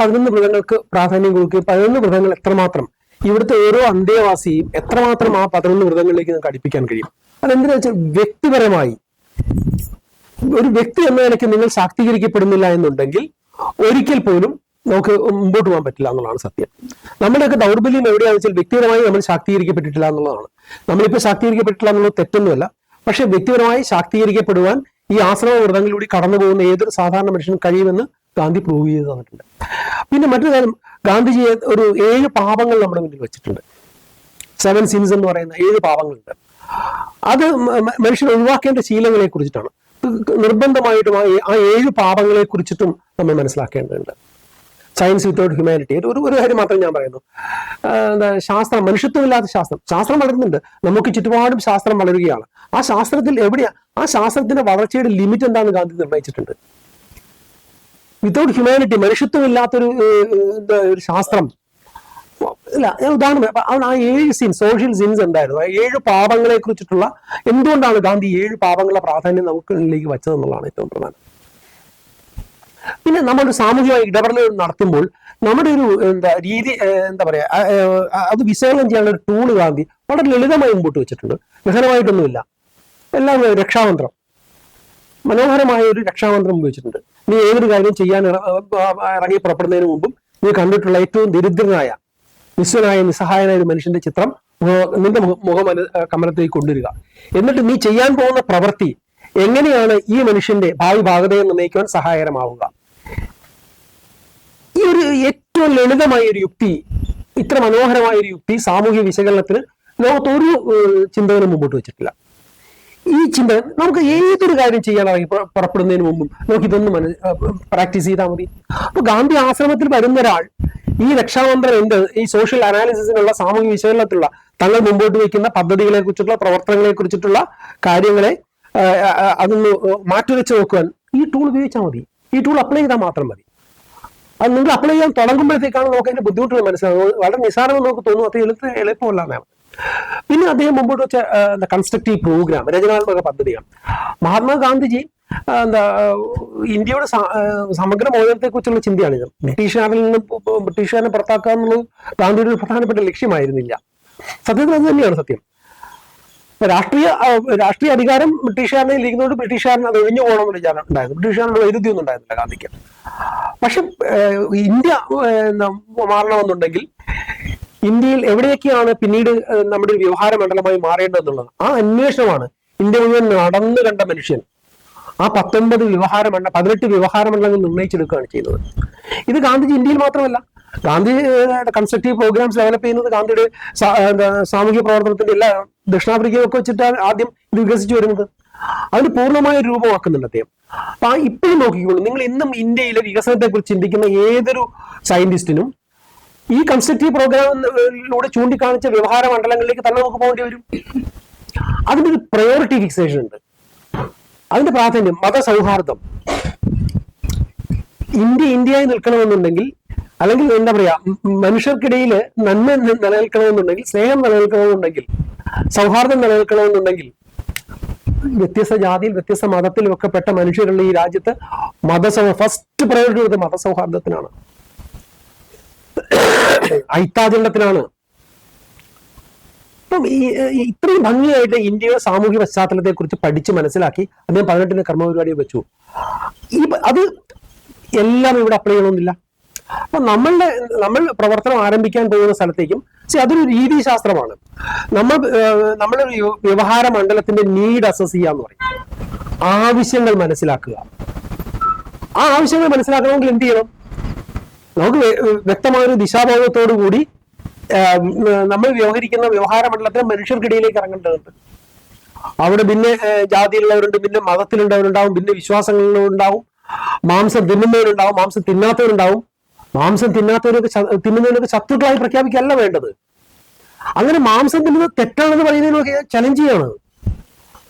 പതിനൊന്ന് മൃഗങ്ങൾക്ക് പ്രാധാന്യം കൊടുക്കുകയും പതിനൊന്ന് മൃഗങ്ങൾ എത്രമാത്രം? ഇവിടുത്തെ ഓരോ അന്തേവാസിയും എത്രമാത്രം ആ പതിനൊന്ന് മൃഗങ്ങളിലേക്ക് നിങ്ങൾക്ക് അടുപ്പിക്കാൻ കഴിയും? അതെന്തിനാ വെച്ചാൽ വ്യക്തിപരമായി. ഒരു വ്യക്തി എന്ന നിലയ്ക്ക് നിങ്ങൾ ശാക്തീകരിക്കപ്പെടുന്നില്ല എന്നുണ്ടെങ്കിൽ ഒരിക്കൽ പോലും നമുക്ക് മുമ്പോട്ട് പോകാൻ പറ്റില്ല എന്നുള്ളതാണ് സത്യം. നമ്മുടെയൊക്കെ ദൗർബല്യം എവിടെയാണെന്ന് വെച്ചാൽ വ്യക്തിപരമായി നമ്മൾ ശാക്തീകരിക്കപ്പെട്ടിട്ടില്ല എന്നുള്ളതാണ്. നമ്മളിപ്പോൾ ശാക്തീകരിക്കപ്പെട്ടില്ല എന്നുള്ളത് തെറ്റൊന്നുമല്ല. പക്ഷെ വ്യക്തിപരമായി ശാക്തീകരിക്കപ്പെടുവാൻ ഈ ആശ്രമ വ്രതങ്ങളിലൂടെ കടന്നു പോകുന്ന ഏതൊരു സാധാരണ മനുഷ്യനും കഴിയുമെന്ന് ഗാന്ധി പ്രൂവ് ചെയ്ത് തന്നിട്ടുണ്ട്. പിന്നെ മറ്റൊരു കാര്യം ഗാന്ധിജി ഒരു ഏഴ് പാപങ്ങൾ നമ്മുടെ മുന്നിൽ വെച്ചിട്ടുണ്ട്. സെവൻ സിൻസ് എന്ന് പറയുന്ന ഏഴ് പാപങ്ങളുണ്ട്. അത് മനുഷ്യൻ ഒഴിവാക്കേണ്ട ശീലങ്ങളെ കുറിച്ചിട്ടാണ്. നിർബന്ധമായിട്ടും ആ ഏഴ് പാപങ്ങളെ കുറിച്ചിട്ടും നമ്മൾ മനസ്സിലാക്കേണ്ടതുണ്ട്. സയൻസ് വിത്തൗട്ട് ഹ്യൂമാനിറ്റി ഒരു ഒരു കാര്യം മാത്രം ഞാൻ പറയുന്നു. എന്താ ശാസ്ത്രം മനുഷ്യത്വമില്ലാത്ത ശാസ്ത്രം. ശാസ്ത്രം വളരുന്നുണ്ട്. നമുക്ക് ചുറ്റുപാടും ശാസ്ത്രം വളരുകയാണ്. ആ ശാസ്ത്രത്തിൽ എവിടെയാ ആ ശാസ്ത്രത്തിന്റെ വളർച്ചയുടെ ലിമിറ്റ് എന്താണെന്ന് ഗാന്ധി നിർണയിച്ചിട്ടുണ്ട്. വിത്തൗട്ട് ഹ്യൂമാനിറ്റി മനുഷ്യത്വമില്ലാത്തൊരു ഒരു ശാസ്ത്രം. ഇല്ല ഞാൻ ഉദാഹരണം അവൻ ആ ഏഴ് സിൻ സോഷ്യൽ സിൻസ് എന്തായിരുന്നു ആ ഏഴ് പാപങ്ങളെ കുറിച്ചിട്ടുള്ള എന്തുകൊണ്ടാണ് ഗാന്ധി ഏഴ് പാപങ്ങളുടെ പ്രാധാന്യം നമുക്കിലേക്ക് വച്ചതെന്നുള്ളതാണ് ഏറ്റവും പ്രധാനം. പിന്നെ നമ്മളൊരു സാമൂഹികമായി ഇടപെടലുകൾ നടത്തുമ്പോൾ നമ്മുടെ ഒരു എന്താ രീതി എന്താ പറയാ അത് വിശകലനം ചെയ്യാനുള്ള ഒരു ടൂൾ ഗാന്ധി വളരെ ലളിതമായി മുമ്പോട്ട് വെച്ചിട്ടുണ്ട്. ഗഹനമായിട്ടൊന്നുമില്ല. എല്ലാം രക്ഷാമന്ത്രം മനോഹരമായ ഒരു രക്ഷാമന്ത്രം ഉപയോഗിച്ചിട്ടുണ്ട്. നീ ഏതൊരു കാര്യം ചെയ്യാൻ ഇറങ്ങി പുറപ്പെടുന്നതിന് മുമ്പും നീ കണ്ടിട്ടുള്ള ഏറ്റവും ദരിദ്രനായ നിസ്വനായ നിസ്സഹായനായ ഒരു മനുഷ്യന്റെ ചിത്രം നിന്റെ മുഖ- കമലത്തേക്ക് കൊണ്ടുവരിക. എന്നിട്ട് നീ ചെയ്യാൻ പോകുന്ന പ്രവൃത്തി എങ്ങനെയാണ് ഈ മനുഷ്യന്റെ ഭാവി ഭാഗതയെ നിർണയിക്കുവാൻ സഹായകരമാവുക? ഈ ഒരു ഏറ്റവും ലളിതമായ ഒരു യുക്തി ഇത്ര മനോഹരമായ ഒരു യുക്തി സാമൂഹ്യ വിശകലനത്തിന് ലോകത്ത് ഒരു ഏഹ്, ചിന്തകനും മുമ്പോട്ട് വെച്ചിട്ടില്ല. ഈ ചിന്ത നമുക്ക് ഏതൊരു കാര്യം പുറ- പുറപ്പെടുന്നതിന് മുമ്പും നമുക്ക് ഇതൊന്നും പ്രാക്ടീസ് ചെയ്താൽ മതി. അപ്പൊ ഗാന്ധി ആശ്രമത്തിൽ വരുന്ന ഒരാൾ ഈ രക്ഷാമന്ത്രം എന്ത്? ഈ സോഷ്യൽ അനാലിസിസിനുള്ള സാമൂഹ്യ വിശകലനത്തിലുള്ള തങ്ങൾ മുമ്പോട്ട് വയ്ക്കുന്ന പദ്ധതികളെ കുറിച്ചിട്ടുള്ള പ്രവർത്തനങ്ങളെ കുറിച്ചിട്ടുള്ള കാര്യങ്ങളെ അതൊന്ന് മാറ്റിവെച്ച് നോക്കുവാൻ ഈ ടൂൾ ഉപയോഗിച്ചാൽ മതി. ഈ ടൂൾ അപ്ലൈ ചെയ്താൽ മാത്രം മതി. അത് നിങ്ങൾ അപ്ലൈ ചെയ്യാൻ തുടങ്ങുമ്പോഴത്തേക്കാണ് നമുക്ക് അതിന്റെ ബുദ്ധിമുട്ടുകൾ മനസ്സിലാകുന്നത് വളരെ നിസ്സാരമെന്ന് നമുക്ക് തോന്നും അത് എളുപ്പ എളുപ്പമല്ല പിന്നെ അദ്ദേഹം മുമ്പോട്ട് വെച്ച എന്താ കൺസ്ട്രക്റ്റീവ് പ്രോഗ്രാം രചനാത്മക പദ്ധതിയാണ് മഹാത്മാഗാന്ധിജി എന്താ ഇന്ത്യയുടെ സമഗ്ര മോചനത്തെ കുറിച്ചുള്ള ചിന്തയാണിത് ബ്രിട്ടീഷുകാരിൽ നിന്ന് ബ്രിട്ടീഷുകാരനെ പുറത്താക്കുക എന്നുള്ളത് ഗാന്ധിയുടെ ഒരു പ്രധാനപ്പെട്ട ലക്ഷ്യമായിരുന്നില്ല. സത്യത്തിൽ അത് തന്നെയാണ് സത്യം. രാഷ്ട്രീയ രാഷ്ട്രീയ അധികാരം ബ്രിട്ടീഷുകാരനെ ഇരിക്കുന്നതുകൊണ്ട് ബ്രിട്ടീഷുകാരൻ അത് ഒഴിഞ്ഞു പോകണമെന്ന് വിചാരം ഉണ്ടായിരുന്നു. ബ്രിട്ടീഷുകാരുടെ വൈരുദ്ധ്യം ഒന്നും ഉണ്ടായിരുന്നില്ല ഗാന്ധിക്ക്. പക്ഷെ ഇന്ത്യ മാറണമെന്നുണ്ടെങ്കിൽ ഇന്ത്യയിൽ എവിടെയൊക്കെയാണ് പിന്നീട് നമ്മുടെ വ്യവഹാര മണ്ഡലമായി മാറേണ്ടതെന്നുള്ളത്? ആ അന്വേഷണമാണ് ഇന്ത്യ മുഴുവൻ നടന്നു കണ്ട മനുഷ്യൻ. ആ പത്തൊൻപത് വ്യവഹാര മണ്ഡല പതിനെട്ട് വ്യവഹാര മണ്ഡലങ്ങൾ നിർണയിച്ചെടുക്കുകയാണ് ചെയ്യുന്നത്. ഇത് ഗാന്ധിജി ഇന്ത്യയിൽ മാത്രമല്ല. ഗാന്ധി കൺസ്ട്രക്റ്റീവ് പ്രോഗ്രാംസ് ഡെവലപ്പ് ചെയ്യുന്നത് ഗാന്ധിയുടെ സാമൂഹ്യ പ്രവർത്തനത്തിന്റെ എല്ലാ ദക്ഷിണാഫ്രിക്കയൊക്കെ വെച്ചിട്ടാണ് ആദ്യം ഇത് വികസിച്ചു വരുന്നത്. അതിന് പൂർണമായ രൂപമാക്കുന്നുണ്ട് അദ്ദേഹം. അപ്പൊ ഇപ്പോഴും നോക്കിക്കോളൂ. നിങ്ങൾ ഇന്നും ഇന്ത്യയിലെ വികസനത്തെ കുറിച്ച് ചിന്തിക്കുന്ന ഏതൊരു സയന്റിസ്റ്റിനും ഈ കൺസ്ട്രക്റ്റീവ് പ്രോഗ്രാമിലൂടെ ചൂണ്ടിക്കാണിച്ച വ്യവഹാര മണ്ഡലങ്ങളിലേക്ക് തന്നെ നമുക്ക് പോകേണ്ടി വരും. അതിന്റെ ഒരു പ്രയോറിറ്റി ഫിക്സേഷൻ ഉണ്ട്. അതിന്റെ പ്രാധാന്യം മതസൗഹാർദ്ദം. ഇന്ത്യ ഇന്ത്യയായി നിൽക്കണമെന്നുണ്ടെങ്കിൽ അല്ലെങ്കിൽ എന്താ പറയാ മനുഷ്യർക്കിടയിൽ നന്മ നിലനിൽക്കണമെന്നുണ്ടെങ്കിൽ സ്നേഹം നിലനിൽക്കണമെന്നുണ്ടെങ്കിൽ സൗഹാർദ്ദം നിലനിൽക്കണമെന്നുണ്ടെങ്കിൽ വ്യത്യസ്ത ജാതിയിൽ വ്യത്യസ്ത മതത്തിലും ഒക്കെ പെട്ട മനുഷ്യരുള്ള ഈ രാജ്യത്ത് മതസൗ ഫസ്റ്റ് പ്രയോറിറ്റി കൊടുത്ത മതസൗഹാർദ്ദത്തിനാണ്. ഐത്താചരണത്തിനാണ് അപ്പം ഈ ഇത്രയും ഭംഗിയായിട്ട് ഇന്ത്യയുടെ സാമൂഹ്യ പശ്ചാത്തലത്തെ കുറിച്ച് പഠിച്ച് മനസ്സിലാക്കി അദ്ദേഹം പതിനെട്ടിന് കർമ്മപരിപാടി വെച്ചു. ഈ അത് എല്ലാം ഇവിടെ അപ്ലൈ ചെയ്യണമെന്നില്ല. അപ്പൊ നമ്മളുടെ നമ്മൾ പ്രവർത്തനം ആരംഭിക്കാൻ പോകുന്ന സ്ഥലത്തേക്കും അതൊരു രീതിശാസ്ത്രമാണ്. നമ്മൾ നമ്മുടെ വ്യവഹാര മണ്ഡലത്തിന്റെ നീഡ് അസസ് ചെയ്യാന്ന് പറയും. ആവശ്യങ്ങൾ മനസ്സിലാക്കുക. ആ ആവശ്യങ്ങൾ മനസ്സിലാക്കണമെങ്കിൽ എന്ത് ചെയ്യണം? നമുക്ക് വ്യക്തമായ ഒരു ദിശാബോധത്തോടു കൂടി നമ്മൾ വ്യവഹരിക്കുന്ന വ്യവഹാര മണ്ഡലത്തിൽ മനുഷ്യർക്കിടയിലേക്ക് ഇറങ്ങേണ്ടതുണ്ട്. അവിടെ പിന്നെ ജാതിയിലുള്ളവരുണ്ട് പിന്നെ മതത്തിലുള്ളവരുണ്ടാവും പിന്നെ വിശ്വാസങ്ങളിലുണ്ടാവും മാംസം തിന്നുന്നവരുണ്ടാവും മാംസം തിന്നാത്തവരുണ്ടാവും. മാംസം തിന്നാത്തവരൊക്കെ തിന്നുന്നവരൊക്കെ ശത്രുക്കളായി പ്രഖ്യാപിക്കല്ല വേണ്ടത്. അങ്ങനെ മാംസം തിന്നുന്നത് തെറ്റാണെന്ന് പറയുന്നതിനൊക്കെ ചലഞ്ച് ചെയ്യാണ്.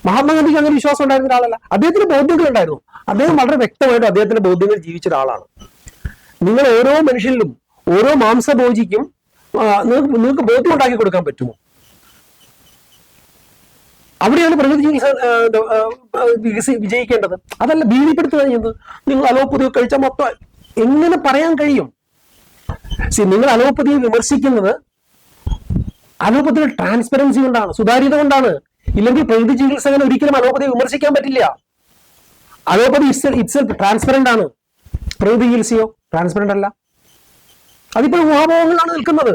മഹാത്മാഗാന്ധിക്ക് അങ്ങനെ വിശ്വാസം ഉണ്ടായിരുന്ന ഒരാളല്ല. അദ്ദേഹത്തിന് ബോധ്യങ്ങൾ ഉണ്ടായിരുന്നു അദ്ദേഹം വളരെ വ്യക്തമായിട്ട് അദ്ദേഹത്തിന്റെ ബോധ്യങ്ങൾ ജീവിച്ച ഒരാളാണ്. നിങ്ങൾ ഓരോ മനുഷ്യരിലും ഓരോ മാംസഭോജിക്കും നിങ്ങൾക്ക് ബോധ്യം ഉണ്ടാക്കി കൊടുക്കാൻ പറ്റുമോ? അവിടെയാണ് പ്രകൃതി ചികിത്സ വികസി വിജയിക്കേണ്ടത്. അതല്ല ഭീതിപ്പെടുത്തുക ചെയ്യുന്നത് നിങ്ങൾ അലോപ്പതി കഴിച്ചാൽ മൊത്തം എങ്ങനെ പറയാൻ കഴിയും? സി നിങ്ങൾ അലോപ്പതിയെ വിമർശിക്കുന്നത് അലോപ്പതിയുടെ ട്രാൻസ്പെറൻസി കൊണ്ടാണ് സുതാര്യത കൊണ്ടാണ്. ഇല്ലെങ്കിൽ പ്രകൃതി ചികിത്സകന് ഒരിക്കലും അലോപ്പതിയെ വിമർശിക്കാൻ പറ്റില്ല. അലോപ്പതി ഇറ്റ്സെൽഫ് ട്രാൻസ്പെറന്റ് ആണ്. പ്രകൃതി ചികിത്സയോ? ട്രാൻസ്പെറന്റ് അല്ല. അതിപ്പോൾ ഊഹാപോഹങ്ങളാണ് നിൽക്കുന്നത്.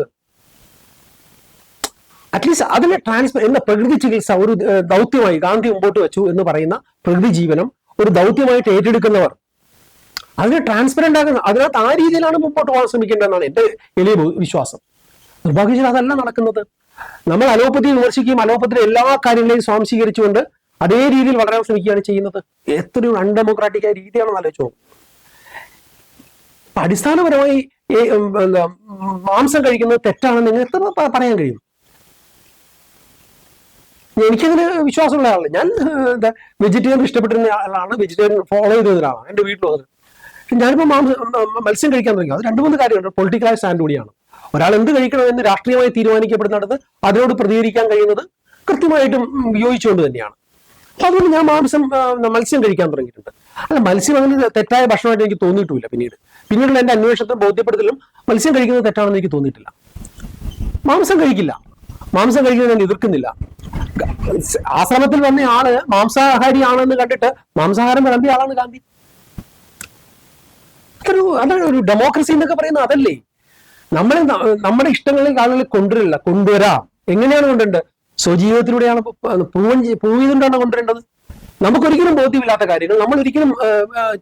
അറ്റ്ലീസ്റ്റ് അതിനെ ട്രാൻസ്പെർ എന്ന പ്രകൃതി ചികിത്സ ഒരു ദൗത്യമായി ഗാന്ധി മുമ്പോട്ട് വെച്ചു എന്ന് പറയുന്ന പ്രകൃതി ജീവനം ഒരു ദൗത്യമായിട്ട് ഏറ്റെടുക്കുന്നവർ. അതിനെ ട്രാൻസ്പെറന്റ് ആകുന്ന അതിനകത്ത് ആ രീതിയിലാണ് മുമ്പോട്ട് പോകാൻ ശ്രമിക്കേണ്ടതെന്നാണ് എന്റെ എളിയ വിശ്വാസം. നിർഭാഗ്യവശാൽ അതല്ല നടക്കുന്നത്. നമ്മൾ അലോപ്പതി വിമർശിക്കുകയും അലോപ്പത്തിലെ എല്ലാ കാര്യങ്ങളെയും സ്വാംശീകരിച്ചുകൊണ്ട് അതേ രീതിയിൽ വളരാൻ ശ്രമിക്കുകയാണ് ചെയ്യുന്നത്. എത്രയും അൺഡെമോക്രാറ്റിക് ആയ രീതിയാണെന്ന് ആലോചിച്ചു. അപ്പൊ അടിസ്ഥാനപരമായി മാംസം കഴിക്കുന്നത് തെറ്റാണെന്ന് നിങ്ങൾ എത്ര പറയാൻ കഴിയും? എനിക്കതിന് വിശ്വാസമുള്ള ആളല്ല. ഞാൻ എന്താ വെജിറ്റേറിയൻ ഇഷ്ടപ്പെട്ടിരുന്ന ആളാണ്. വെജിറ്റേറിയൻ ഫോളോ ചെയ്ത ഒരാളാണ് എന്റെ വീട്ടിൽ വന്നത് ഞാനിപ്പോൾ മാംസം മത്സ്യം കഴിക്കാൻ തുടങ്ങി. അത് രണ്ട് മൂന്ന് കാര്യമുണ്ട്. പൊളിറ്റിക്കലായ സ്റ്റാൻഡ് കൂടിയാണ്. ഒരാൾ എന്ത് കഴിക്കണം എന്ന് രാഷ്ട്രീയമായി തീരുമാനിക്കപ്പെടുന്നിടത്ത് അതിനോട് പ്രതികരിക്കാൻ കഴിയുന്നത് കൃത്യമായിട്ടും വിയോഗിച്ചുകൊണ്ട് തന്നെയാണ്. അതുകൊണ്ട് ഞാൻ മാംസം മത്സ്യം കഴിക്കാൻ തുടങ്ങിയിട്ടുണ്ട്. അല്ല മത്സ്യം അങ്ങനെ തെറ്റായ ഭക്ഷണമായിട്ട് എനിക്ക് തോന്നിയിട്ടില്ല പിന്നീട്. പിന്നീടുള്ള എന്റെ അന്വേഷണത്തിലും ബോധ്യപ്പെടുത്തലും മത്സ്യം കഴിക്കുന്നത് തെറ്റാണെന്ന് എനിക്ക് തോന്നിയിട്ടില്ല. മാംസം കഴിക്കില്ല. മാംസം കഴിക്കുന്നത് ഞാൻ എതിർക്കുന്നില്ല. ആശ്രമത്തിൽ വന്ന ആൾ മാംസാഹാരി ആണെന്ന് കണ്ടിട്ട് മാംസാഹാരം വിളമ്പിയ ആളാണ് ഗാന്ധി. അതൊരു അതാണ് ഒരു ഡെമോക്രസി എന്നൊക്കെ പറയുന്നത് അതല്ലേ? നമ്മളെ നമ്മുടെ ഇഷ്ടങ്ങളിൽ ആളുകളെ കൊണ്ടുവരില്ല. കൊണ്ടുവരാം. എങ്ങനെയാണ് കൊണ്ടുവരേണ്ടത്? സ്വജീവിതത്തിലൂടെയാണ് പൂവൻ പൂവിതുകൊണ്ടാണ് കൊണ്ടുവരേണ്ടത്. നമുക്കൊരിക്കലും ബോധ്യമില്ലാത്ത കാര്യങ്ങൾ നമ്മൾ ഒരിക്കലും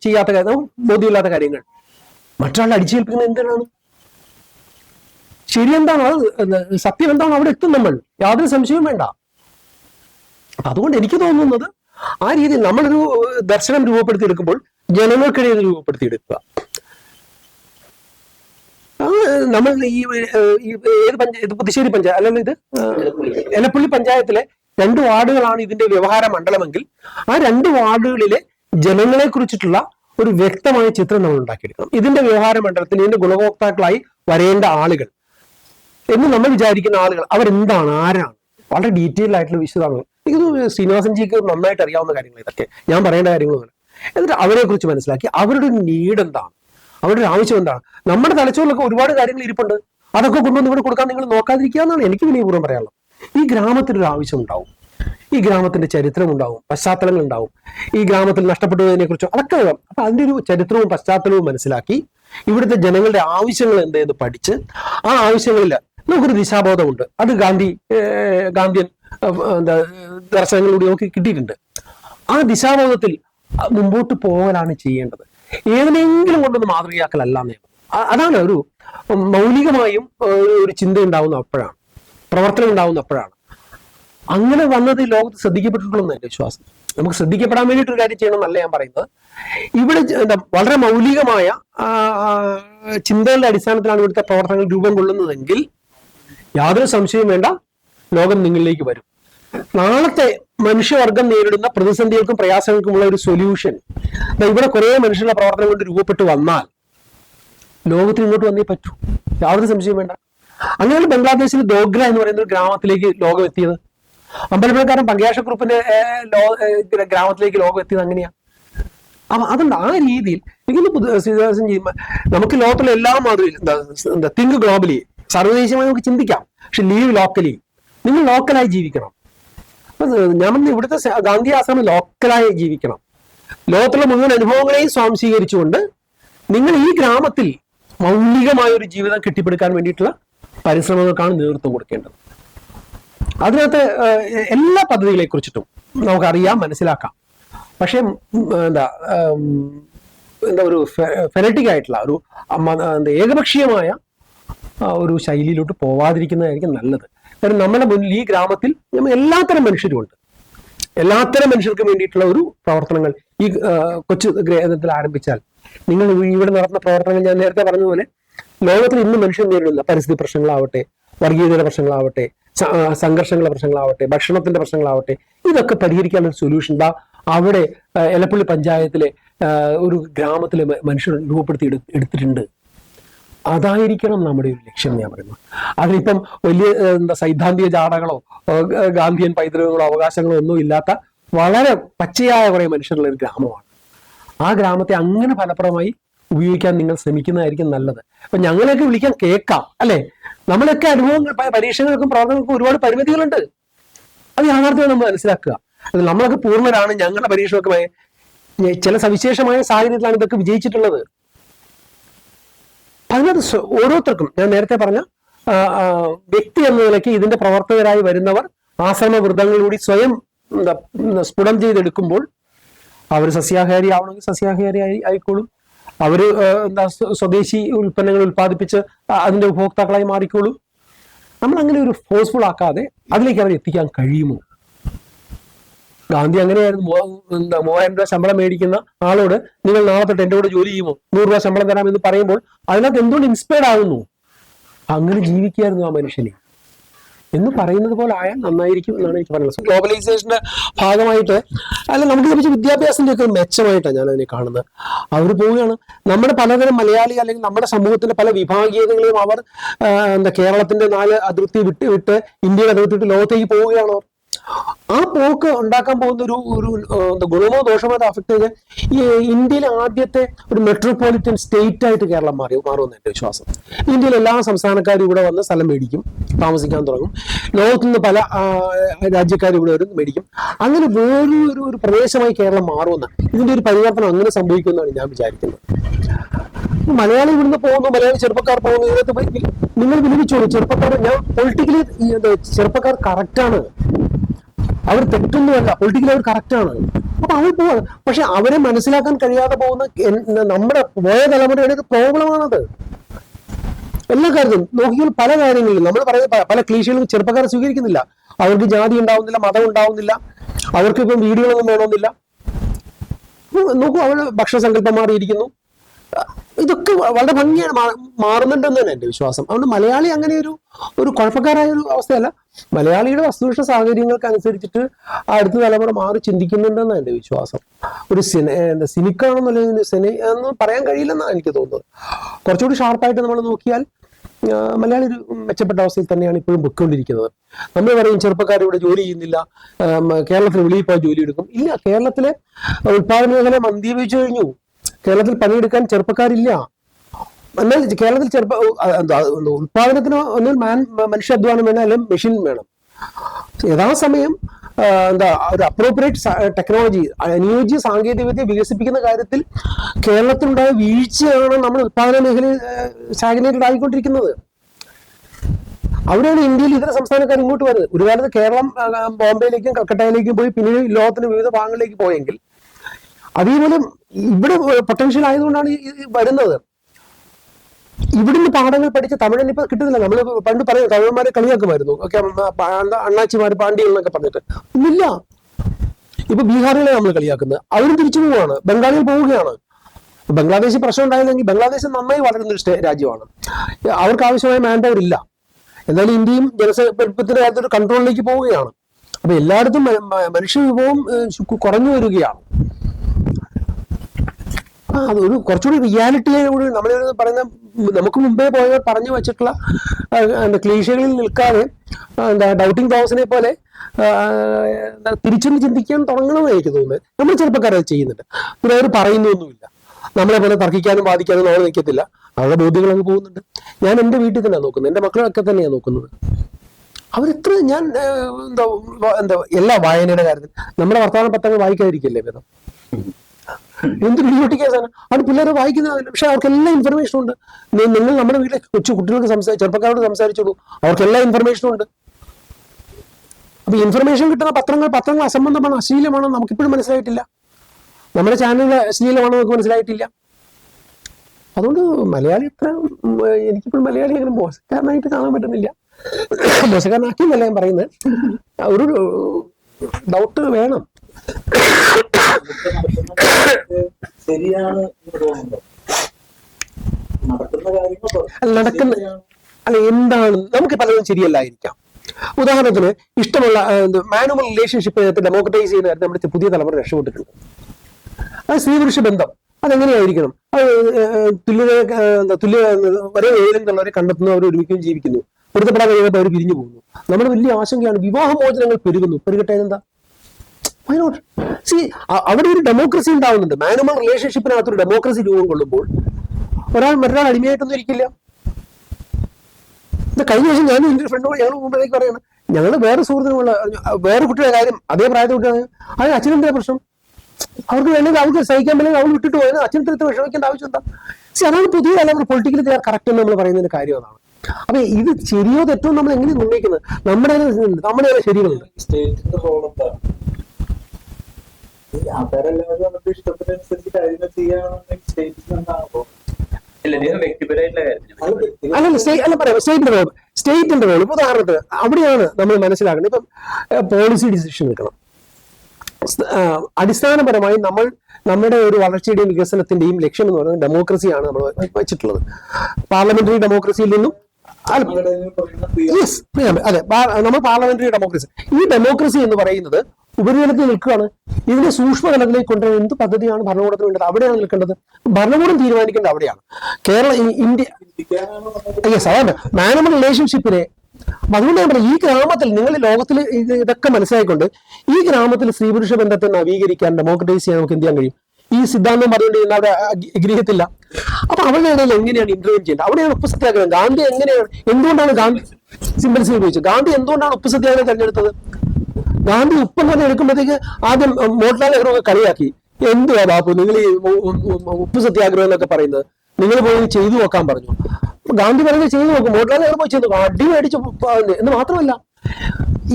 ചെയ്യാത്ത കാര്യം ബോധ്യമില്ലാത്ത കാര്യങ്ങൾ. മറ്റൊരാളെ അടിച്ചേൽപ്പിക്കുന്നത് എന്തിനാണ്? ശരി എന്താണ് അത് സത്യം എന്താണ് അവിടെ എത്തും നമ്മൾ. യാതൊരു സംശയവും വേണ്ട. അതുകൊണ്ട് എനിക്ക് തോന്നുന്നത് ആ രീതിയിൽ നമ്മളൊരു ദർശനം ദർശനം രൂപപ്പെടുത്തിയെടുക്കുമ്പോൾ ജനങ്ങൾക്കിടയിൽ രൂപപ്പെടുത്തിയെടുക്കുക. നമ്മൾ ഈ ഏത് പഞ്ചായത്ത് പുതുശ്ശേരി പഞ്ചായത്ത് അല്ലെങ്കിൽ ഇത്? എലപ്പുള്ളി പഞ്ചായത്തിലെ രണ്ട് വാർഡുകളാണ് ഇതിന്റെ വ്യവഹാര മണ്ഡലമെങ്കിൽ ആ രണ്ട് വാർഡുകളിലെ ജനങ്ങളെ കുറിച്ചിട്ടുള്ള ഒരു വ്യക്തമായ ചിത്രം നമ്മൾ ഉണ്ടാക്കിയെടുക്കണം. ഇതിന്റെ വ്യവഹാര മണ്ഡലത്തിൽ ഇതിന്റെ ഗുണഭോക്താക്കളായി വരേണ്ട ആളുകൾ. എന്ന് നമ്മൾ വിചാരിക്കുന്ന ആളുകൾ അവരെന്താണ്? ആരാണ്? വളരെ ഡീറ്റെയിൽ ആയിട്ടുള്ള വിശദമാണ് എനിക്ക് ശ്രീനിവാസൻ ശ്രീനിവാസൻജിക്ക് നന്നായിട്ട് അറിയാവുന്ന കാര്യങ്ങൾ ഇതൊക്കെ. ഞാൻ പറയേണ്ട കാര്യങ്ങളൊന്നുമില്ല. എന്നിട്ട് അവരെ കുറിച്ച് മനസ്സിലാക്കി. അവരുടെ നീഡ് എന്താണ്? അവരുടെ ഒരു ആവശ്യം എന്താണ് നമ്മുടെ തലച്ചോറിലൊക്കെ ഒരുപാട് കാര്യങ്ങൾ ഇരിപ്പുണ്ട്. അതൊക്കെ കൊണ്ടുവന്ന് ഇവിടെ കൊടുക്കാൻ നിങ്ങൾ നോക്കാതിരിക്കുക എന്നാണ് എനിക്ക് വിനയപൂർവം പറയാനുള്ളത്. ഈ ഗ്രാമത്തിൽ ഒരു ആവശ്യം ഉണ്ടാവും. ഈ ഗ്രാമത്തിന്റെ ചരിത്രം ഉണ്ടാവും പശ്ചാത്തലങ്ങൾ ഉണ്ടാവും. ഈ ഗ്രാമത്തിൽ നഷ്ടപ്പെട്ടതിനെ കുറിച്ചും അതൊക്കെ അപ്പൊ അതിന്റെ ഒരു ചരിത്രവും പശ്ചാത്തലവും മനസ്സിലാക്കി ഇവിടുത്തെ ജനങ്ങളുടെ ആവശ്യങ്ങൾ എന്തെന്ന് പഠിച്ച് ആ ആവശ്യങ്ങളിൽ നമുക്കൊരു ദിശാബോധമുണ്ട്. അത് ഗാന്ധി ഗാന്ധിയൻ എന്താ ദർശനങ്ങളിലൂടെ നമുക്ക് കിട്ടിയിട്ടുണ്ട്. ആ ദിശാബോധത്തിൽ മുമ്പോട്ട് പോകലാണ് ചെയ്യേണ്ടത്. ഏതിനെങ്കിലും കൊണ്ടൊന്ന് മാതൃകയാക്കലല്ല നിയമം അതാണ് ഒരു മൗലികമായും ഒരു ചിന്ത ഉണ്ടാവുന്ന അപ്പോഴാണ്. പ്രവർത്തനം ഉണ്ടാവുന്ന അപ്പോഴാണ്. അങ്ങനെ വന്നത് ഈ ലോകത്ത് ശ്രദ്ധിക്കപ്പെട്ടിട്ടുള്ളൂ എന്റെ വിശ്വാസം. നമുക്ക് ശ്രദ്ധിക്കപ്പെടാൻ വേണ്ടിയിട്ട് ഒരു കാര്യം ചെയ്യണം എന്നല്ല ഞാൻ പറയുന്നത്. ഇവിടെ എന്താ വളരെ മൗലികമായ ചിന്തകളുടെ അടിസ്ഥാനത്തിലാണ് ഇവിടുത്തെ പ്രവർത്തനങ്ങൾ രൂപം കൊള്ളുന്നതെങ്കിൽ യാതൊരു സംശയവും വേണ്ട. ലോകം നിങ്ങളിലേക്ക് വരും. നാളത്തെ മനുഷ്യവർഗം നേരിടുന്ന പ്രതിസന്ധികൾക്കും പ്രയാസങ്ങൾക്കുമുള്ള ഒരു സൊല്യൂഷൻ ഇവിടെ കുറെ മനുഷ്യരുടെ പ്രവർത്തനം കൊണ്ട് രൂപപ്പെട്ടു വന്നാൽ ലോകത്തിന് ഇങ്ങോട്ട് വന്നേ പറ്റൂ. യാതൊരു സംശയം വേണ്ട. അങ്ങനെയാണ് ബംഗ്ലാദേശിൽ ദോഗ്ര എന്ന് പറയുന്ന ഒരു ഗ്രാമത്തിലേക്ക് ലോകം എത്തിയത് അമ്പലപ്പുഴക്കാരൻ പങ്കാശ ഗ്രൂപ്പിന്റെ ഗ്രാമത്തിലേക്ക് ലോകം എത്തിയത് അങ്ങനെയാ. അപ്പൊ അതുകൊണ്ട് ആ രീതിയിൽ എനിക്കൊന്ന് നമുക്ക് ലോകത്തിലെ എല്ലാ മാതൃകയിൽ തിങ്ക് ഗ്ലോബലി സർവദേശീയമായി നമുക്ക് ചിന്തിക്കാം. പക്ഷെ ലീവ് ലോക്കലി നിങ്ങൾ ലോക്കലായി ജീവിക്കണം. ഞാൻ ഇവിടുത്തെ ഗാന്ധി ആശ്രമം ലോക്കലായി ജീവിക്കണം. ലോകത്തുള്ള മുഴുവൻ അനുഭവങ്ങളെയും സ്വാംശീകരിച്ചുകൊണ്ട് നിങ്ങൾ ഈ ഗ്രാമത്തിൽ മൗലികമായ ഒരു ജീവിതം കെട്ടിപ്പടുക്കാൻ വേണ്ടിയിട്ടുള്ള പരിശ്രമങ്ങൾക്കാണ് നേതൃത്വം കൊടുക്കേണ്ടത്. അതിനകത്ത് എല്ലാ പദ്ധതികളെ കുറിച്ചിട്ടും നമുക്കറിയാം മനസ്സിലാക്കാം. പക്ഷേ എന്താ എന്താ ഒരു ഫെനറ്റിക് ആയിട്ടുള്ള ഒരു ഏകപക്ഷീയമായ ഒരു ശൈലിയിലോട്ട് പോവാതിരിക്കുന്നതായിരിക്കും നല്ലത്. കാരണം നമ്മുടെ മുന്നിൽ ഈ ഗ്രാമത്തിൽ എല്ലാത്തരം മനുഷ്യരുമുണ്ട്. എല്ലാത്തരം മനുഷ്യർക്കും വേണ്ടിയിട്ടുള്ള ഒരു പ്രവർത്തനങ്ങൾ ഈ കൊച്ചു ഗ്രഹത്തിൽ ആരംഭിച്ചാൽ. നിങ്ങൾ ഇവിടെ നടത്തുന്ന പ്രവർത്തനങ്ങൾ ഞാൻ നേരത്തെ പറഞ്ഞതുപോലെ ലോകത്തിൽ ഇന്ന് മനുഷ്യൻ നേരിടുന്ന പരിസ്ഥിതി പ്രശ്നങ്ങളാവട്ടെ വർഗീയതയുടെ പ്രശ്നങ്ങളാവട്ടെ സംഘർഷങ്ങളുടെ പ്രശ്നങ്ങളാവട്ടെ ഭക്ഷണത്തിന്റെ പ്രശ്നങ്ങളാവട്ടെ ഇതൊക്കെ പരിഹരിക്കാനുള്ള സൊല്യൂഷൻ ദാ അവിടെ എലപ്പള്ളി പഞ്ചായത്തിലെ ഒരു ഗ്രാമത്തിലെ മനുഷ്യർ രൂപപ്പെടുത്തി എടുത്തിട്ടുണ്ട്. അതായിരിക്കണം നമ്മുടെ ഒരു ലക്ഷ്യം ഞാൻ പറയുന്നത്. അതിനിപ്പം വലിയ എന്താ സൈദ്ധാന്തിക ജാടകളോ ഗാന്ധിയൻ പൈതൃകങ്ങളോ അവകാശങ്ങളോ ഒന്നും ഇല്ലാത്ത വളരെ പച്ചയായ കുറെ മനുഷ്യരുള്ള ഒരു ഗ്രാമമാണ്. ആ ഗ്രാമത്തെ അങ്ങനെ ഫലപ്രദമായി ഉപയോഗിക്കാൻ നിങ്ങൾ ശ്രമിക്കുന്നതായിരിക്കും നല്ലത്. അപ്പൊ ഞങ്ങളെയൊക്കെ വിളിക്കാൻ കേൾക്കാം അല്ലെ? നമ്മളൊക്കെ അനുഭവങ്ങൾ പരീക്ഷകൾക്കും പ്രവർത്തനങ്ങൾക്കും ഒരുപാട് പരിമിതികളുണ്ട്. അത് യാഥാർത്ഥ്യം നമ്മൾ മനസ്സിലാക്കുക. നമ്മളൊക്കെ പൂർണരാണ് ഞങ്ങളുടെ പരീക്ഷയൊക്കെ ചില സവിശേഷമായ സാഹചര്യത്തിലാണ് ഇതൊക്കെ വിജയിച്ചിട്ടുള്ളത്. അതിനകത്ത് ഓരോരുത്തർക്കും ഞാൻ നേരത്തെ പറഞ്ഞ വ്യക്തി എന്ന നിലയ്ക്ക് ഇതിന്റെ പ്രവർത്തകരായി വരുന്നവർ ആശ്രമ വൃദ്ധങ്ങളിലൂടെ സ്വയം എന്താ, സ്ഫുടം ചെയ്തെടുക്കുമ്പോൾ അവർ സസ്യാഹാരി ആവണമെങ്കിൽ സസ്യാഹാരി ആയി ആയിക്കോളും. അവർ എന്താ സ്വ- സ്വദേശി ഉൽപ്പന്നങ്ങൾ ഉൽപ്പാദിപ്പിച്ച് അതിന്റെ ഉപഭോക്താക്കളായി മാറിക്കോളും. നമ്മൾ അങ്ങനെ ഒരു ഫോഴ്സ്ഫുൾ ആക്കാതെ അതിലേക്ക് അവരെ എത്തിക്കാൻ കഴിയുമോ? ഗാന്ധി അങ്ങനെയായിരുന്നു. എന്താ മൂവായിരം രൂപ ശമ്പളം മേടിക്കുന്ന ആളോട് നിങ്ങൾ നാളെ തൊട്ട് കൂടെ ജോലി ചെയ്യുമോ? നൂറ് രൂപ ശമ്പളം തരാം എന്ന് പറയുമ്പോൾ അതിനകത്ത് എന്തുകൊണ്ട് ഇൻസ്പയർഡ് ആകുന്നു? അങ്ങനെ ജീവിക്കുകയായിരുന്നു ആ മനുഷ്യനെ. എന്ന് പറയുന്നത് പോലെ ആയാൽ നന്നായിരിക്കും എന്നാണ് എനിക്ക് പറയുന്നത് ഗ്ലോബലൈസേഷന്റെ ഭാഗമായിട്ട് അല്ല നമുക്ക് ലഭിച്ച വിദ്യാഭ്യാസത്തിന്റെ ഒക്കെ മെച്ചമായിട്ടാണ് ഞാൻ അതിനെ കാണുന്നത്. അവർ പോവുകയാണ്. നമ്മുടെ പലതരം മലയാളി അല്ലെങ്കിൽ നമ്മുടെ സമൂഹത്തിന്റെ പല വിഭാഗീയതകളെയും അവർ എന്താ കേരളത്തിന്റെ നാല് അതിർത്തി വിട്ട് വിട്ട് ഇന്ത്യയുടെ അതിർത്തി വിട്ട് ലോകത്തേക്ക് പോവുകയാണ് ആ പോക്ക് ഉണ്ടാക്കാൻ പോകുന്ന ഒരു ഒരു എന്താ ഗുണമോ ദോഷമോ അഫക്ട് ചെയ്ത് ഈ ഇന്ത്യയിലെ ആദ്യത്തെ ഒരു മെട്രോപൊളിറ്റൻ സ്റ്റേറ്റ് ആയിട്ട് കേരളം മാറി മാറുമെന്ന് എന്റെ വിശ്വാസം. ഇന്ത്യയിലെ എല്ലാ സംസ്ഥാനക്കാരും ഇവിടെ വന്ന് സ്ഥലം മേടിക്കും താമസിക്കാൻ തുടങ്ങും. ലോകത്തു നിന്ന് പല രാജ്യക്കാരും ഇവിടെ വരും മേടിക്കും. അങ്ങനെ വേറൊരു ഒരു പ്രദേശമായി കേരളം മാറുമെന്ന് ഇതിന്റെ ഒരു പരിവർത്തനം അങ്ങനെ സംഭവിക്കുമെന്നാണ് ഞാൻ വിചാരിക്കുന്നത്. മലയാളി ഇവിടുന്ന് പോകുന്നു മലയാളി ചെറുപ്പക്കാർ പോകുന്നു ഇതിനകത്ത് നിങ്ങൾ വിലപിച്ചോളൂ. ചെറുപ്പക്കാർ ഞാൻ പൊളിറ്റിക്കലി ചെറുപ്പക്കാർ കറക്റ്റാണ് അവർ തെറ്റൊന്നുമല്ല പൊളിറ്റിക്കലി അവർ കറക്റ്റാണ് അപ്പൊ അവർ പോവാണ് പക്ഷെ അവരെ മനസ്സിലാക്കാൻ കഴിയാതെ പോകുന്ന നമ്മുടെ പോയ തലമുറയുടെ പ്രോബ്ലമാണത് എല്ലാ കാര്യത്തിലും നോക്കിയാൽ പല കാര്യങ്ങളിലും നമ്മൾ പറയുന്ന പല ക്ലീശകളും ചെറുപ്പക്കാരെ സ്വീകരിക്കുന്നില്ല. അവർക്ക് ജാതി ഉണ്ടാവുന്നില്ല മതം ഉണ്ടാവുന്നില്ല. അവർക്ക് ഇപ്പം വീടുകളൊന്നും വേണമെന്നില്ല. നോക്കൂ അവർ ഭക്ഷണസങ്കല്പം മാറിയിരിക്കുന്നു. ഇതൊക്കെ വളരെ ഭംഗിയാണ്. മാറുന്നുണ്ടെന്ന് തന്നെ എന്റെ വിശ്വാസം. അതുകൊണ്ട് മലയാളി അങ്ങനെ ഒരു ഒരു കുഴപ്പക്കാരായ ഒരു അവസ്ഥയല്ല. മലയാളിയുടെ വസ്തുനിഷ്ഠ സാഹചര്യങ്ങൾക്ക് അനുസരിച്ചിട്ട് അടുത്ത തലമുറ മാറി ചിന്തിക്കുന്നുണ്ടെന്നാണ് എന്റെ വിശ്വാസം. ഒരു സിന എന്താ സിനിക്കാണെന്നുള്ള സിനി എന്ന് പറയാൻ കഴിയില്ലെന്നാണ് എനിക്ക് തോന്നുന്നത്. കുറച്ചുകൂടി ഷാർപ്പായിട്ട് നമ്മൾ നോക്കിയാൽ മലയാളി ഒരു മെച്ചപ്പെട്ട അവസ്ഥയിൽ തന്നെയാണ് ഇപ്പോഴും പൊയ്ക്കൊണ്ടിരിക്കുന്നത്. നമ്മൾ പറയും ചെറുപ്പക്കാർ ഇവിടെ ജോലി ചെയ്യുന്നില്ല കേരളത്തിൽ വെളിയിൽ പോയി ജോലി എടുക്കും. ഇല്ല കേരളത്തിലെ ഉത്പാദന മേഖല മന്ദീപിച്ചു കഴിഞ്ഞു. കേരളത്തിൽ പണിയെടുക്കാൻ ചെറുപ്പക്കാരില്ല. എന്നാൽ കേരളത്തിൽ ചെറുപ്പം എന്താ, ഉത്പാദനത്തിന് ഒന്നിൽ മാൻ മനുഷ്യാധ്വാനം വേണം അല്ലെങ്കിൽ മെഷീൻ വേണം. യഥാസമയം എന്താ ഒരു അപ്രോപ്രിയേറ്റ് ടെക്നോളജി അനുയോജ്യ സാങ്കേതികവിദ്യ വികസിപ്പിക്കുന്ന കാര്യത്തിൽ കേരളത്തിലുണ്ടായ വീഴ്ചയാണ് നമ്മൾ ഉത്പാദന മേഖലയിൽ സ്റ്റാഗ്നേറ്റഡ് ആയിക്കൊണ്ടിരിക്കുന്നത് അവിടെയാണ് ഇന്ത്യയിൽ ഇതര സംസ്ഥാനക്കാർ ഇങ്ങോട്ട് വരുന്നത്. ഒരു കാലത്ത് കേരളം ബോംബെയിലേക്കും കൽക്കട്ടയിലേക്കും പോയി പിന്നീട് ലോകത്തിന്റെ വിവിധ ഭാഗങ്ങളിലേക്ക് പോയെങ്കിൽ അതേപോലെ ഇവിടെ പൊട്ടൻഷ്യൽ ആയതുകൊണ്ടാണ് വരുന്നത്. ഇവിടുന്ന് പാഠങ്ങൾ പഠിച്ച തമിഴിൽ ഇപ്പൊ കിട്ടുന്നില്ല. നമ്മൾ പണ്ട് പറയും തമിഴന്മാരെ കളിയാക്കുമായിരുന്നു. ഓക്കെ അണ്ണാച്ചിമാര് പാണ്ഡ്യൻ എന്നൊക്കെ പറഞ്ഞിട്ട്. ഒന്നുമില്ല. ഇപ്പൊ ബീഹാറിലെ നമ്മൾ കളിയാക്കുന്നത്. അവരും തിരിച്ചു പോവുകയാണ്. ബംഗാളിൽ പോവുകയാണ്. ബംഗ്ലാദേശിൽ പ്രശ്നം ഉണ്ടായില്ലെങ്കിൽ ബംഗ്ലാദേശ് നന്നായി വളരുന്ന ഒരു രാജ്യമാണ്. അവർക്ക് ആവശ്യമായ മാൻ പവർ ഇല്ല. എന്നാലും ഇന്ത്യയും ജനസംഖ്യത്തിന്റെ കാര്യത്തിൽ ഒരു കൺട്രോളിലേക്ക് പോവുകയാണ്. അപ്പൊ എല്ലായിടത്തും മനുഷ്യ വിഭവം കുറഞ്ഞു വരികയാണ്. അതൊരു കുറച്ചുകൂടി റിയാലിറ്റിയോട് നമ്മൾ പറയുന്ന നമുക്ക് മുമ്പേ പോയവർ പറഞ്ഞു വെച്ചിട്ടുള്ള ക്ലീശകളിൽ നിൽക്കാതെ എന്താ ഡൗട്ടിങ് തോമസിനെ പോലെ തിരിച്ചൊന്ന് ചിന്തിക്കാൻ തുടങ്ങണമെന്ന് എനിക്ക് തോന്നുന്നത്. നമ്മൾ ചെറുപ്പക്കാരെ അത് ചെയ്യുന്നുണ്ട് അവർ പറയുന്നൊന്നുമില്ല. നമ്മളെ പോലെ തർക്കിക്കാനും ബാധിക്കാനും നമ്മൾ നിൽക്കത്തില്ല. അവരുടെ ബോധ്യങ്ങൾ അങ്ങ് പോകുന്നുണ്ട്. ഞാൻ എന്റെ വീട്ടിൽ തന്നെയാണ് നോക്കുന്നത്. എന്റെ മക്കളൊക്കെ തന്നെയാണ് നോക്കുന്നത്. അവരെത്ര ഞാൻ എന്താ എന്താ എല്ലാ വായനയുടെ കാര്യത്തിൽ നമ്മുടെ വർത്തമാന പത്രങ്ങൾ വായിക്കാതിരിക്കല്ലേ വേദം എന്തൊരു ഇഡിയോട്ടിക് കേസാണ് അത് പിള്ളേരെ വായിക്കുന്നതല്ല പക്ഷെ അവർക്ക് എല്ലാ ഇൻഫർമേഷനും ഉണ്ട്. നിങ്ങൾ നമ്മുടെ വീട്ടിലെ കൊച്ചു കുട്ടികളോട് സംസാരിച്ച് ചെറുപ്പക്കാരോട് സംസാരിച്ചോളൂ. അവർക്ക് എല്ലാ ഇൻഫർമേഷനും ഉണ്ട്. അപ്പൊ ഇൻഫർമേഷൻ കിട്ടുന്ന പത്രങ്ങൾ പത്രങ്ങൾ അസംബന്ധമാണ് അശ്ലീലമാണോ നമുക്കിപ്പോഴും മനസ്സിലായിട്ടില്ല. നമ്മുടെ ചാനലിൽ അശ്ലീലമാണോ നമുക്ക് മനസ്സിലായിട്ടില്ല. അതുകൊണ്ട് മലയാളി ഇത്ര എനിക്കിപ്പോഴും മലയാളി അങ്ങനെ മോശക്കാരനായിട്ട് കാണാൻ പറ്റുന്നില്ല. മോശക്കാരനാക്കി എന്നല്ല ഞാൻ പറയുന്നത്. ഒരു ഡൗട്ട് വേണം. ശരിയാണ് നടക്കുന്ന കാര്യങ്ങൾ അല്ല നടക്കുന്ന അല്ല എന്താണ്? നമുക്ക് പലതും ശരിയല്ലായിരിക്കാം. ഉദാഹരണത്തിന് ഇഷ്ടമുള്ള മാനുവൽ റിലേഷൻഷിപ്പ് ഡെമോക്രറ്റൈസ് ചെയ്യുന്ന കാര്യം നമ്മുടെ പുതിയ തലമുറ രക്ഷപ്പെട്ടിട്ടുണ്ട്. അത് സ്ത്രീ പുരുഷ ബന്ധം. അതെങ്ങനെയായിരിക്കണം? അത് ഏഹ്, തുല്യത ഏഹ്, എന്താ തുല്യ ഒരേ ഏതെങ്കിലുള്ളവരെ കണ്ടെത്തുന്നു അവർ ഒരുമിക്കുകയും ജീവിക്കുന്നു. പൊരുത്തപ്പെടാൻ കഴിയുമ്പോൾ അവർ പിരിഞ്ഞു പോകുന്നു. നമ്മുടെ വലിയ ആശങ്കയാണ്. വിവാഹമോചനങ്ങൾ പെരുകുന്നു. പെരുകട്ടെ എന്താ വൈ നോട്ട് സി അവിടെ ഒരു ഡെമോക്രസി ഉണ്ടാവുന്നുണ്ട്. മാനുവൽ റിലേഷൻഷിപ്പിനകത്ത് ഒരു ഡെമോക്രസി രൂപം കൊള്ളുമ്പോൾ ഒരാൾ മറ്റൊരാൾ അടിമയായിട്ടൊന്നും ഇരിക്കില്ല. കഴിഞ്ഞ ദിവസം ഞാനും എന്റെ ഫ്രണ്ടോട് ഞങ്ങൾ മുമ്പിലേക്ക് പറയണം ഞങ്ങൾ വേറെ സുഹൃത്തിനുള്ള വേറെ കുട്ടിയുടെ കാര്യം അതേ പ്രായത്തെ കുട്ടിയാണ്. അതിന് അച്ഛനെന്താ പ്രശ്നം? അവർക്ക് വേണമെങ്കിൽ അവർക്ക് സഹിക്കാൻ പറ്റില്ല അവൾ വിട്ടിട്ട് പോയത് അച്ഛൻ ഇത്ര വിഷമിക്കേണ്ട ആവശ്യം എന്താ? പക്ഷെ അതാണ് പുതിയ തലമുറ. പൊളിറ്റിക്കലി കറക്റ്റ് എന്ന് നമ്മൾ പറയുന്നതിന്റെ കാര്യം അതാണ്. അപ്പൊ ഇത് ശരിയോ തെറ്റോ നമ്മൾ എങ്ങനെ നിർണയിക്കുന്നത്? നമ്മുടെ നമ്മുടെ ശരികളുണ്ട് സ്റ്റേറ്റിന്റെ റോൾ എന്താണ് ഈ ആൾക്കാരെല്ലാവരും അവരുടെ ഇഷ്ടത്തിനനുസരിച്ച് കാര്യങ്ങൾ ചെയ്യാണെന്നുണ്ടെങ്കിൽ സ്റ്റേറ്റിൽ എന്താണ് അല്ലല്ല സ്റ്റേ അല്ല പറയാം. സ്റ്റേറ്റിന്റെ റോൾ സ്റ്റേറ്റിന്റെ റോൾ ഇപ്പൊ ഉദാഹരണത്തിന് അവിടെയാണ് നമ്മൾ മനസ്സിലാക്കുന്നത് ഇപ്പം പോളിസി ഡിസിഷൻ എടുക്കണം. അടിസ്ഥാനപരമായി നമ്മൾ നമ്മുടെ ഒരു വളർച്ചയുടെയും വികസനത്തിന്റെയും ലക്ഷ്യം എന്ന് പറയുന്നത് ഡെമോക്രസിയാണ് നമ്മൾ വെച്ചിട്ടുള്ളത്. പാർലമെന്ററി ഡെമോക്രസിയിൽ നിന്നും യെസ് അതെ നമ്മൾ പാർലമെന്ററി ഡെമോക്രസി ഈ ഡെമോക്രസി എന്ന് പറയുന്നത് ഉപരിതലത്തിൽ നിൽക്കുകയാണ്. ഇതിന്റെ സൂക്ഷ്മതലത്തിലേക്ക് കൊണ്ടുവരുന്ന എന്ത് പദ്ധതിയാണ് ഭരണകൂടത്തിന് വേണ്ടത്? അവിടെയാണ് നിൽക്കേണ്ടത്. ഭരണകൂടം തീരുമാനിക്കേണ്ടത് അവിടെയാണ്. കേരള ഇന്ത്യ യെസ് അതാണ് മാനമൽ റിലേഷൻഷിപ്പിനെ അതുകൊണ്ട് ഞാൻ പറയാം ഈ ഗ്രാമത്തിൽ നിങ്ങൾ ലോകത്തിൽ ഇത് ഇതൊക്കെ മനസ്സിലായിക്കൊണ്ട് ഈ ഗ്രാമത്തിൽ സ്ത്രീ പുരുഷ ബന്ധത്തെ നവീകരിക്കാൻ ഡെമോക്രറ്റൈസ് ചെയ്യാൻ നമുക്ക് എന്ത് ചെയ്യാൻ കഴിയും? ഈ സിദ്ധാന്തം പറഞ്ഞുകൊണ്ട് അവിടെ ഗ്രഹത്തില്ല അപ്പൊ അവരുടെ ഇടയിൽ എങ്ങനെയാണ് ഇന്റർവ്യൂ ചെയ്യേണ്ടത്? അവിടെയാണ് ഉപ്പ് ഗാന്ധി എങ്ങനെയാണ് എന്തുകൊണ്ടാണ് ഗാന്ധി സിമ്പിൾ സി ഉപയോഗിച്ചത് ഗാന്ധി എന്തുകൊണ്ടാണ് ഉപ്പ് സത്യാഗ്രഹം തെരഞ്ഞെടുത്തത്? ഗാന്ധി ഉപ്പ് കഥ എടുക്കുമ്പോഴത്തേക്ക് ആദ്യം മോട്ടിലാൽ നെഹ്റു കളിയാക്കി. എന്തുവാ ബാപ്പു നിങ്ങൾ ഈ ഉപ്പ് സത്യാഗ്രഹം എന്നൊക്കെ പറയുന്നത്. നിങ്ങൾ പോയി ചെയ്തു നോക്കാൻ പറഞ്ഞു. ഗാന്ധി പറഞ്ഞത് ചെയ്തു നോക്കും. മോട്ടിലാൽ നെഹ്റു പോയി ചെയ്തു അടി മേടിച്ച്. എന്ന് മാത്രമല്ല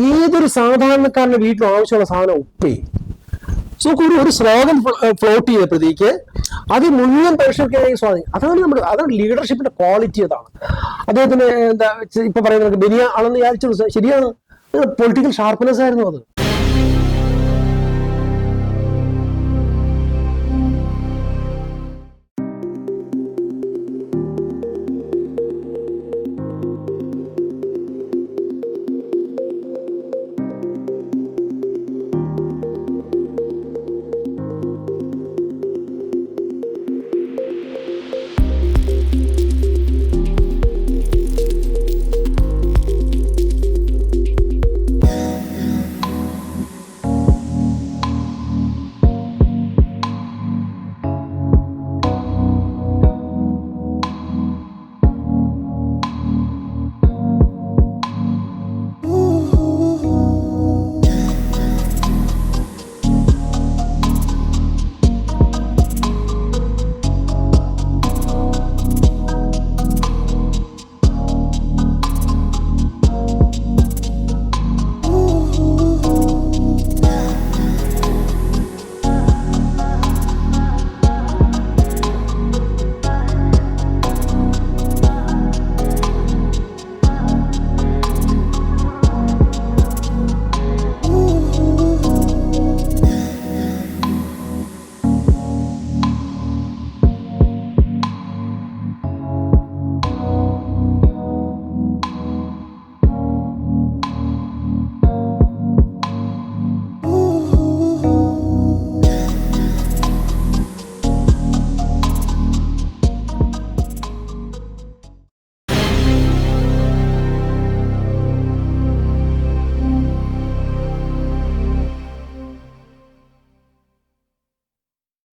ഏതൊരു സാധാരണക്കാരന്റെ വീട്ടിലും ആവശ്യമുള്ള സാധനം ഉപ്പേ. സോ കൂടി ഒരു സ്ലോഗൻ ഫ്ലോട്ട് ചെയ്തപ്പോഴത്തേക്ക് അത് മുഴുവൻ പ്രേക്ഷകർക്കിടയിൽ സ്വാധീനം. അതാണ് നമ്മുടെ അതാണ് ലീഡർഷിപ്പിന്റെ ക്വാളിറ്റി അതാണ്. അദ്ദേഹത്തിന് എന്താ ഇപ്പൊ പറയുന്നത് ബനിയ ആണെന്ന് വിചാരിച്ചു ശരിയാണ്. പൊളിറ്റിക്കൽ ഷാർപ്പ്നെസ് ആയിരുന്നു അത്.